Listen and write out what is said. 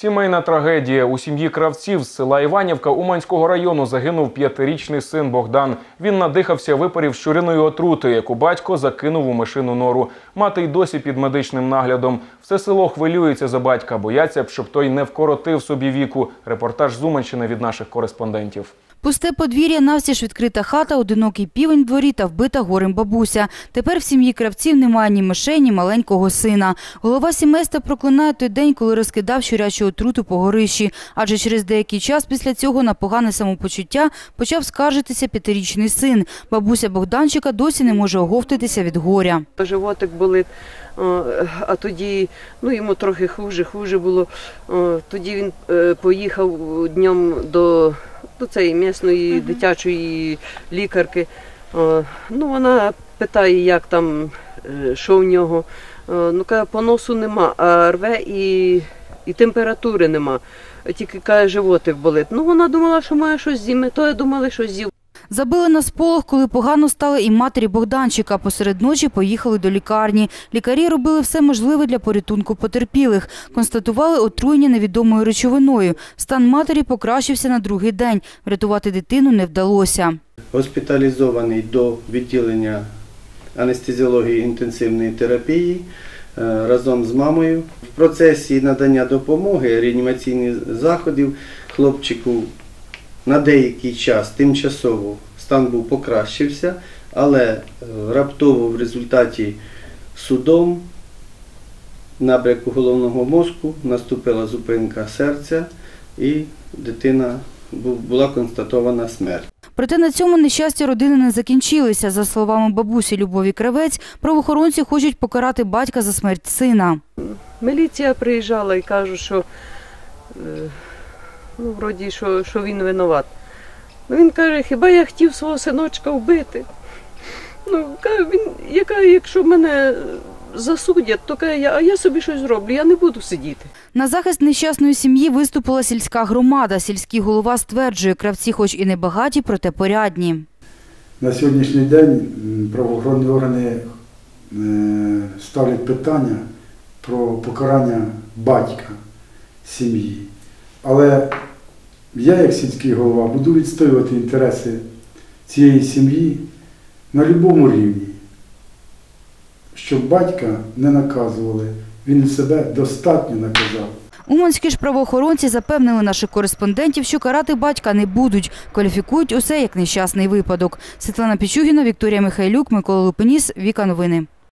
Сімейна трагедія у сім'ї кравців з села Іванівка Уманського району загинув п'ятирічний син Богдан. Він надихався випарів щуриною отрути, яку батько закинув у мишину нору. Мати й досі під медичним наглядом. Все село хвилюється за батька, бояться, б, щоб той не вкоротив собі віку. Репортаж з Уманщини від наших кореспондентів. Пусте подвір'я, навстіж відкрита хата, одинокий півень дворі та вбита горем бабуся. Тепер в сім'ї кравців немає ні мишей, ні маленького сина. Голова сімейства проклинає той день, коли розкидав щурячу отруту по горищі. Адже через деякий час після цього на погане самопочуття почав скаржитися п'ятирічний син. Бабуся Богданчика досі не може оговтатися від горя. животик болить, а тоді ну, йому трохи хуже, хуже було. Тоді він е, поїхав днем до, до цієї місної дитячої лікарки. Ну, вона питає, як там, е, що в нього. Ну, каже, поносу нема, а рве і, і температури нема. Тільки каже, животик болить. Ну, вона думала, що має щось з'їме, то я думала, що з'їв. Забили на сполох, коли погано стали і матері Богданчика. Посеред ночі поїхали до лікарні. Лікарі робили все можливе для порятунку потерпілих. Констатували отруєння невідомою речовиною. Стан матері покращився на другий день. Врятувати дитину не вдалося. госпіталізований до відділення анестезіології інтенсивної терапії е, разом з мамою. В процесі надання допомоги реанімаційних заходів хлопчику на деякий час тимчасово стан був покращився, але е, раптово в результаті судом набряку головного мозку наступила зупинка серця і дитина була констатована смерть. Проте на цьому нещастя родини не закінчилися. За словами бабусі Любові Кравець, правоохоронці хочуть покарати батька за смерть сина. Міліція приїжджала і кажуть, що, е, ну, вроді, що, що він винуват. Ну, він каже, хіба я хотів свого синочка вбити? Ну, каже, він, яка, якщо мене засудять, то каже, я, а я собі щось зроблю, я не буду сидіти. На захист нещасної сім'ї виступила сільська громада. Сільський голова стверджує, кравці хоч і не багаті, проте порядні. На сьогоднішній день правоохоронні органи е, ставлять питання про покарання батька сім'ї. Але я, як сільський голова, буду відстоювати інтереси цієї сім'ї на будь-якому рівні, щоб батька не наказували. Він себе достатньо наказав. Уманські ж правоохоронці запевнили наших кореспондентів, що карати батька не будуть. Кваліфікують усе як нещасний випадок. Світлана Пічугіна, Вікторія Михайлюк, Микола Лупеніс, Віка Новини.